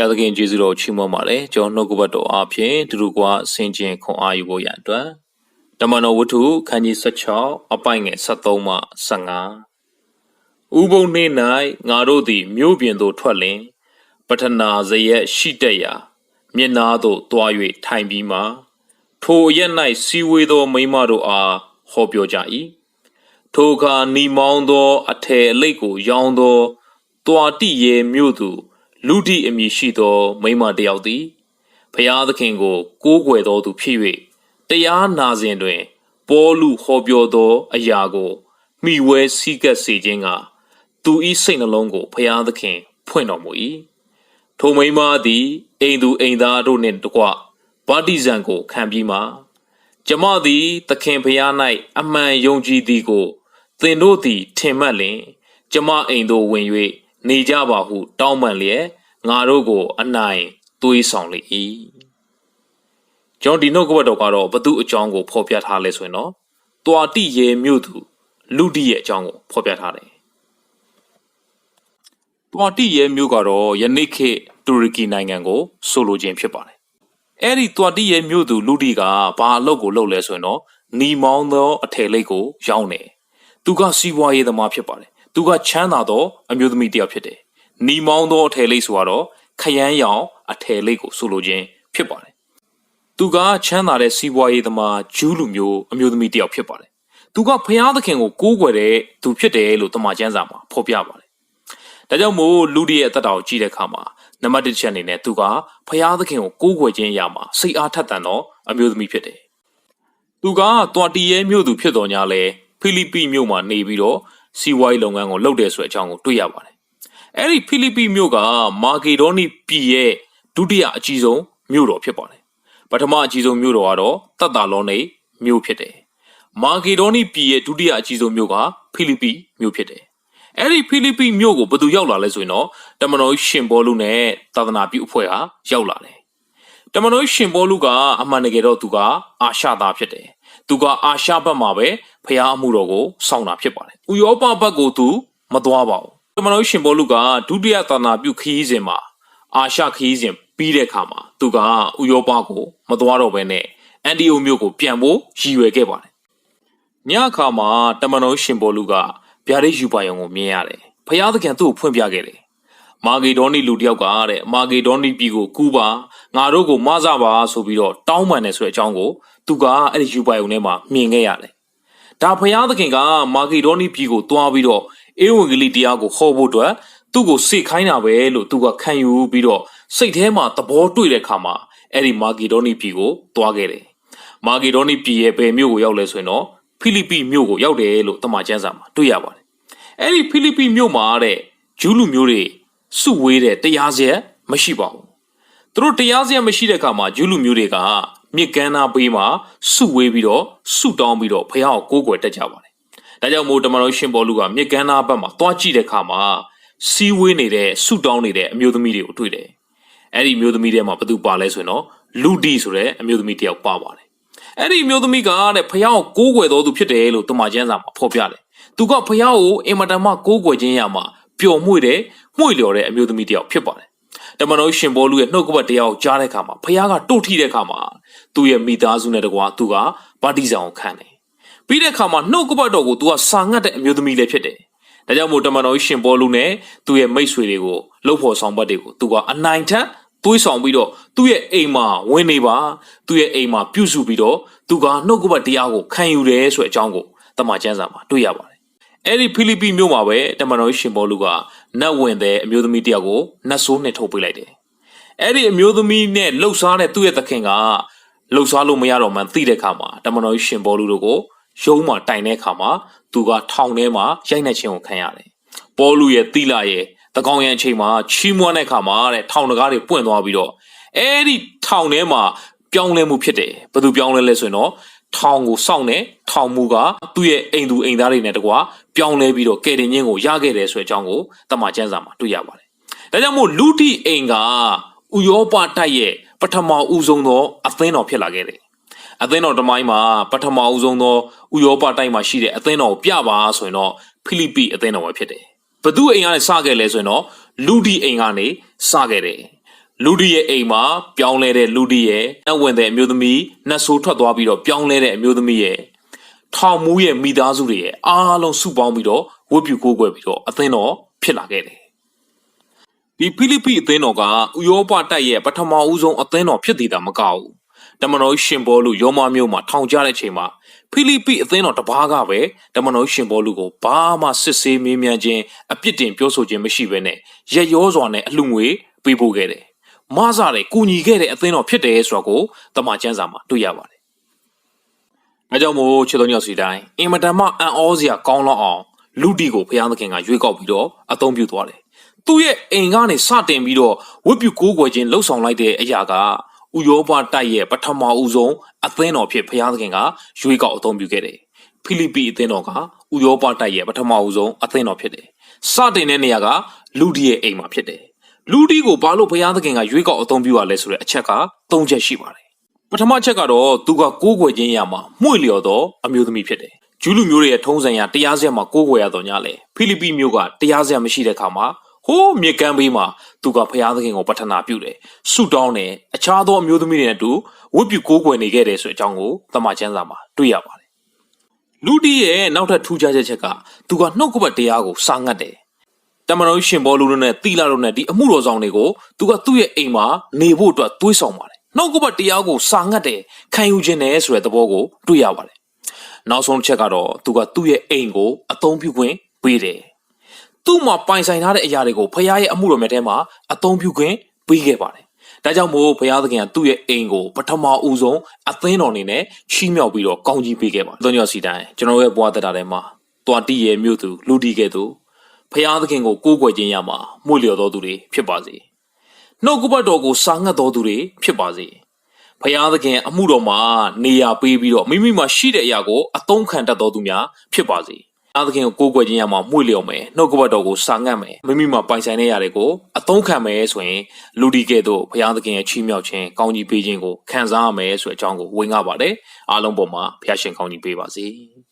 ရသခင်ယေရှုတော်ချီးမွမ်းပါတယ်ကျွန်တော်နှုတ်ကပတ်တော်အားဖြင့်သူတို့ကဆင်ခြင်ခွန်အားယူဖို့ရန်အတွက်တမန်တော်ဝတ္ထုခန်းကြီး16အပိုင်ငယ်73မှ15ဥပုံနေ၌ငါတို့သည်မြို့ပြင်သို့ထွက်လင်ပထနာဇရက်ရှိတက်ရာမျက်နာသို့တွား၍ထိုင်ပြီးမှထိုအရက်၌စီဝေသောမိန်းမတို့အားဟောပြောကြ၏ထိုအခါနီမောင်းသော အထည်အလိတ်ကို ရောင်းသောတွာတိရဲမြို့သူ လူတိအမည်ရှိသော မိန်းမတစ်ယောက်သည်ဖျားသခင်ကို ကိုးကွယ်တော်သူဖြစ်၍တရားနာစဉ်တွင် ပေါလုဟောပြောသော အရာကိုမိဝဲစည်းကပ်စေခြင်းကသူ၏စိတ်နှလုံးကိုဖျားသခင် ဖွင့်တော်မူ၏ထိုမိန်းမသည်အိမ်သူအိမ်သားတို့နှင့်တကွဗတ္တိဇံကိုခံပြီးမှကျမသည်သခင်ဖျား၌အမှန်ယုံကြည်သည်ကိုသင်တို့သည် ထင်မှတ်လျင် ကျမအိမ်သို့ဝင်၍ နေကြပါဟု တောင်းပန်လျက်ငါတို့ကို အနိုင်သွေးဆောင်လေ၏ကျွန်တော်ဒီနှုတ်ကပတ်တော်ကတော့ဘသူအကြောင်းကိုဖော်ပြထားလဲဆိုရင်တော့တွာတိရဲမြို့သူလူတိရဲ့အကြောင်းကိုဖော်ပြထားတယ်တွာတိရဲမြို့ကတော့ယနေ့ခေတ်တူရကီနိုင်ငံကိုဆိုလိုခြင်းဖြစ်ပါတယ်အဲ့ဒီတွာတိရဲမြို့သူလူတိကဘာအလုပ်ကိုလုပ်လဲဆိုရင်တော့နီမောင်းသောအထည်လိပ်ကို ရောင်းတယ်သူကစီးပွားရေးသမားဖြစ်ပါတယ် သူကချမ်းသာသောအမျိုးသမီးတစ်ယောက်ဖြစ်တယ်။နီမောင်းသောအထည်လိပ်ဆိုတော့ခရမ်းရောင်အထည်လိပ်ကိုဆိုလိုခြင်းဖြစ်ပါတယ်။သူကချမ်းသာတဲ့စီးပွားရေးသမားဂျူးလူမျိုးအမျိုးသမီးတစ်ယောက်ဖြစ်ပါတယ်။သူကဖျားသခင်ကိုကိုးကွယ်တဲ့သူဖြစ်တယ်လို့တမန်ကျမ်းစာမှာဖော်ပြပါတယ်။ဒါကြောင့်မို့လူတွေရဲ့အသက်တာကိုကြည့်တဲ့အခါမှာနံပါတ်1ချက်အနေနဲ့သူကဖျားသခင်ကိုကိုးကွယ်ခြင်းအရာမှာစိတ်အားထက်သန်သောအမျိုးသမီးဖြစ်တယ်။သူကတွာတီရဲမြို့သူဖြစ်တော်ညာလဲဖိလိပ္ပိမြို့မှာနေပြီးတော့ စီးပွားရေးလုပ်ငန်းကိုလုပ်တယ်ဆိုတဲ့အကြောင်းကိုတွေ့ရပါတယ်။အဲ့ဒီဖိလိပ္ပိမြို့ကမာဂေဒေါနီပြည်ရဲ့ဒုတိယအကြီးဆုံးမြို့တော်ဖြစ်ပါတယ်။ပထမအကြီးဆုံးမြို့တော်ကတော့တတ်တာလောနေမြို့ဖြစ်တယ်။မာဂေဒေါနီပြည်ရဲ့ဒုတိယအကြီးဆုံးမြို့ကဖိလိပ္ပိမြို့ဖြစ်တယ်။အဲ့ဒီဖိလိပ္ပိမြို့ကိုဘယ်သူရောက်လာလဲဆိုရင်တော့တမန်တော်ရှင်ဘောလုနဲ့သာသနာပြုအဖွဲ့ဟာရောက်လာတယ်။တမန်တော်ရှင်ဘောလုကအမှန်တကယ်တော့သူကအာရှသားဖြစ်တယ်။ သူကအာရှဘက်မှာပဲဖျားအမှုတော်ကိုစောင့်တာဖြစ်ပါတယ်။ဥရောပဘက်ကိုသူမသွားပါဘူး။တမန်တော်ရှင်ဘောလုကဒုတိယသာသနာပြုခရီးစဉ်မှာအာရှခရီးစဉ်ပြီးတဲ့အခါမှာသူကဥရောပကိုမသွားတော့ဘဲနဲ့အန်တီယိုမြို့ကိုပြန်ဖို့ရည်ရွယ်ခဲ့ပါတယ်။ညအခါမှာတမန်တော်ရှင်ဘောလုကဗျာဒိတ်ယူပါယုံကိုမြင်ရတယ်။ဖျားသခင်သူ့ကိုဖွင့်ပြခဲ့တယ်။ မာဂေဒေါနီလူတယောက်ကတဲ့မာဂေဒေါနီပြည်ကိုကူးပါငါတို့ကိုမဆပါဆိုပြီးတော့တောင်းပန်တယ်ဆိုတဲ့အကြောင်းကိုသူကအဲ့ဒီယူပါယုံထဲမှာမြင်ခဲ့ရတယ်။ဒါဖျားသခင်ကမာဂေဒေါနီပြည်ကိုတွားပြီးတော့အေဝံဂေလိတရားကိုဟောဖို့အတွက်သူ့ကိုစေခိုင်းတာပဲလို့သူကခံယူပြီးတော့စိတ်ထဲမှာသဘောတွေ့တဲ့အခါမှာအဲ့ဒီမာဂေဒေါနီပြည်ကိုတွားခဲ့တယ်။မာဂေဒေါနီပြည်ရဲ့ဘယ်မြို့ကိုရောက်လဲဆိုရင်တော့ဖိလိပ္ပိမြို့ကိုရောက်တယ်လို့တမန်ကျမ်းစာမှာတွေ့ရပါတယ်။အဲ့ဒီဖိလိပ္ပိမြို့မှာတဲ့ဂျူးလူမျိုးတွေ စုဝေးတဲ့တရားစရက်မရှိပါဘူး။သူတို့တရားစရက်မရှိတဲ့အခါမှာဂျူးလူမျိုးတွေကမြစ်ကမ်းနားဘေးမှာစုဝေးပြီးတော့စုတောင်းပြီးတော့ဖះကိုကိုးကွယ်တက်ကြပါတယ်။ဒါကြောင့်မို့တမန်တော်ရှင်ဘောလူကမြစ်ကမ်းနားဘက်မှာတွားကြည့်တဲ့အခါမှာစီးဝေးနေတဲ့စုတောင်းနေတဲ့အမျိုးသမီးတွေကိုတွေ့တယ်။အဲ့ဒီအမျိုးသမီးတွေမှာဘသူပါလဲဆိုရင်တော့လူဒီဆိုတဲ့အမျိုးသမီးတယောက်ပါပါတယ်။အဲ့ဒီအမျိုးသမီးကတဲ့ဖះကိုကိုးကွယ်တော်သူဖြစ်တယ်လို့တမန်ကျမ်းစာမှာဖော်ပြတယ်။သူကဖះကိုအင်မတန်မှကိုးကွယ်ခြင်းရမှာ ပျော်မွေ့တဲ့မှု့လျော်တဲ့အမျိုးသမီးတယောက်ဖြစ်ပါတယ်တမန်တော်ရှင်ဘောလူရဲ့နှုတ်ကပတ်တရားကိုကြားတဲ့အခါမှာဖခင်ကတို့ထိတဲ့အခါမှာသူ့ရဲ့မိသားစုနဲ့တကွာသူကဗတ္တိဇံကိုခံတယ်။ပြီးတဲ့အခါမှာနှုတ်ကပတ်တော်ကိုသူကစာငတ်တဲ့အမျိုးသမီးလည်းဖြစ်တယ်။ဒါကြောင့်မို့တမန်တော်ရှင်ဘောလူနဲ့သူ့ရဲ့မိတ်ဆွေတွေကိုလှုပ်ဖို့ဆောင်ပတ်တွေကိုသူကအနိုင်ထက်သွေးဆောင်ပြီးတော့သူ့ရဲ့အိမ်မှာဝင်နေပါသူ့ရဲ့အိမ်မှာပြုစုပြီးတော့သူကနှုတ်ကပတ်တရားကိုခံယူတယ်ဆိုတဲ့အကြောင်းကိုတမန်ကျမ်းစာမှာတွေ့ရပါတယ်။ အဲ့ဒီဖိလိပ္ပိမြို့မှာပဲတမန်တော်ရှင်ဘောလူကနတ်ဝင်တဲ့အမျိုးသမီးတယောက်ကိုနတ်ဆိုးနဲ့ထုတ်ပေးလိုက်တယ်။အဲ့ဒီအမျိုးသမီးနဲ့လှုပ်ရှားတဲ့သူ့ရဲ့သခင်ကလှုပ်ရှားလို့မရတော့မှသိတဲ့အခါမှာတမန်တော်ရှင်ဘောလူတို့ကိုရုံးမှာတိုင်တဲ့အခါမှာသူကထောင်ထဲမှာရိုက်နှက်ခြင်းကိုခံရတယ်။ပေါလုရဲ့တိလာရဲ့တကောင်ရန်အချိန်မှာချီးမွမ်းတဲ့အခါမှာတဲ့ထောင်တကားတွေပွင့်သွားပြီးတော့အဲ့ဒီထောင်ထဲမှာပြောင်းလဲမှုဖြစ်တယ်။ဘယ်သူပြောင်းလဲလဲဆိုရင်တော့ ထောင်ကိုစောင့်နေထောင်မူကသူ့ရဲ့အိမ်သူအိမ်သားတွေနဲ့တကွာပြောင်းလဲပြီးတော့ကယ်တင်ခြင်းကိုရခဲ့တယ်ဆိုတဲ့အကြောင်းကိုတမန်ကျမ်းစာမှာတွေ့ရပါတယ်။ဒါကြောင့်မို့လူတီအိမ်ကဥရောပတိုက်ရဲ့ပထမဦးဆုံးသောအသင်းတော်ဖြစ်လာခဲ့တယ်။အသင်းတော်တမိုင်းမှာပထမဦးဆုံးသောဥရောပတိုက်မှာရှိတဲ့အသင်းတော်ကိုပြပါဆိုရင်တော့ဖိလိပ္ပိအသင်းတော်ပဲဖြစ်တယ်။ဘသူအိမ်ကနေစခဲ့လဲဆိုရင်တော့လူတီအိမ်ကနေစခဲ့တယ်။ လူဒီရဲ့အိမ်မှာပြောင်းလဲတဲ့လူဒီရဲ့နှက်ဝင်တဲ့အမျိုးသမီးနှက်ဆိုးထွက်သွားပြီးတော့ပြောင်းလဲတဲ့အမျိုးသမီးရဲ့ထောင်မူးရဲ့မိသားစုတွေရဲ့အားလုံးစုပေါင်းပြီးတော့ဝတ်ပြုကိုးကွယ်ပြီးတော့အသင်းတော်ဖြစ်လာခဲ့တယ်ဒီဖိလိပ္ပိအသင်းတော်ကဥရောပတိုက်ရဲ့ပထမဦးဆုံးအသင်းတော်ဖြစ်တည်တာမကဘူးတမန်တော်ရှင်ဘောလူရောမမြို့မှာထောင်ကျတဲ့ချိန်မှာဖိလိပ္ပိအသင်းတော်တစ်ပါးကပဲတမန်တော်ရှင်ဘောလူကိုဘာမှစစ်ဆေးမေးမြန်းခြင်းအပြစ်တင်ပြောဆိုခြင်းမရှိဘဲနဲ့ရက်ရောစွာနဲ့အလှငွေပေးပို့ခဲ့တယ်။ မဆတဲ့ကူညီခဲ့တဲ့အသင်းတော်ဖြစ်တယ်ဆိုတာကိုတမန်ကျမ်းစာမှာတွေ့ရပါတယ်။အဲကြောင့်မို့ချစ်တော်ညောင်စီတိုင်းအင်မတန်မှအံ့ဩစရာကောင်းလောက်အောင်လူတီကိုဘုရားသခင်ကရွေးကောက်ပြီးတော့အသုံးပြုသွားတယ်။သူ့ရဲ့အိမ်ကနေစတင်ပြီးတော့ဝတ်ပြုကိုးကွယ်ခြင်းလှုပ်ဆောင်လိုက်တဲ့အရာကဥရောပတိုက်ရဲ့ပထမဦးဆုံးအသင်းတော်ဖြစ်ဘုရားသခင်ကရွေးကောက်အသုံးပြုခဲ့တယ်။ဖိလိပ္ပိအသင်းတော်ကဥရောပတိုက်ရဲ့ပထမဦးဆုံးအသင်းတော်ဖြစ်တယ်။စတင်တဲ့နေရာကလူတီရဲ့အိမ်မှာဖြစ်တယ်။ လူတီကိုဘာလို့ဘုရားသခင်ကရွေးကောက်အသုံးပြုရလဲဆိုတဲ့အချက်က၃ချက်ရှိပါတယ်။ပထမချက်ကတော့သူကကိုးကွယ်ခြင်းရမှာမှု့လျော်သောအမျိုးသမီးဖြစ်တယ်။ဂျူးလူမျိုးတွေရဲ့ထုံးစံရတရားစက်မှာကိုးကွယ်ရတော့ညလေဖိလိပ္ပိမျိုးကတရားစက်မရှိတဲ့ခါမှာဟိုးမြေကမ်းဘေးမှာသူကဘုရားသခင်ကိုပတနာပြုတယ်။ဆုတောင်းတယ်။အခြားသောအမျိုးသမီးတွေနဲ့အတူဝတ်ပြုကိုးကွယ်နေခဲ့တယ်ဆိုတဲ့အကြောင်းကိုသမာကျမ်းစာမှာတွေ့ရပါတယ်။လူတီရဲ့နောက်ထပ်ထူးခြားချက်ချက်ကသူကနှုတ်ကပတ်တရားကိုစာငတ်တယ်။ တမန်တော်ရှင်ဘောလူတို့နဲ့တီလာတို့နဲ့ဒီအမှုတော်ဆောင်တွေကိုသူကသူ့ရဲ့အိမ်မှာနေဖို့အတွက်တွေးဆောင်ပါတယ်။နှုတ်ကပတ်တရားကိုစာငတ်တယ်ခံယူခြင်းနဲ့ဆိုတဲ့သဘောကိုတွေ့ရပါတယ်။နောက်ဆုံးတစ်ချက်ကတော့သူကသူ့ရဲ့အိမ်ကိုအသုံးပြုခွင့်ပေးတယ်။သူ့မှာပိုင်ဆိုင်ထားတဲ့အရာတွေကိုဖခင်ရဲ့အမှုတော်မြတ်ထဲမှာအသုံးပြုခွင့်ပေးခဲ့ပါတယ်။ဒါကြောင့်မို့ဘုရားသခင်ကသူ့ရဲ့အိမ်ကိုပထမဦးဆုံးအသင်းတော်အနေနဲ့ချီးမြှောက်ပြီးတော့ကောင်းကြီးပေးခဲ့ပါတယ်။သုံးညစီတိုင်းကျွန်တော်ရဲ့ဘဝတက်တာထဲမှာတွာတီရဲ့မြို့သူလူတီကဲ့သို့ ဖခင်သခင်ကိုကိုးကွယ်ခြင်းရမှာမှုလျော်တော်သူတွေဖြစ်ပါစေ။နှုတ်ကပတ်တော်ကိုစာငတ်တော်သူတွေဖြစ်ပါစေ။ဖခင်သခင်အမှုတော်မှာနေရာပေးပြီးတော့မိမိမှာရှိတဲ့အရာကိုအသုံးခံတတ်တော်သူများဖြစ်ပါစေ။အားသခင်ကိုကိုးကွယ်ခြင်းရမှာမှုလျော်မယ်နှုတ်ကပတ်တော်ကိုစာငတ်မယ်မိမိမှာပိုင်ဆိုင်တဲ့ຢာတွေကိုအသုံးခံမယ်ဆိုရင်လူဒီကဲ့သို့ဘုရားသခင်ရဲ့ချီးမြှောက်ခြင်းကောင်းကြီးပေးခြင်းကိုခံစားရမယ်ဆိုတဲ့အကြောင်းကိုဝင်ငါပါတယ်အားလုံးပေါ်မှာဘုရားရှင်ကောင်းကြီးပေးပါစေ။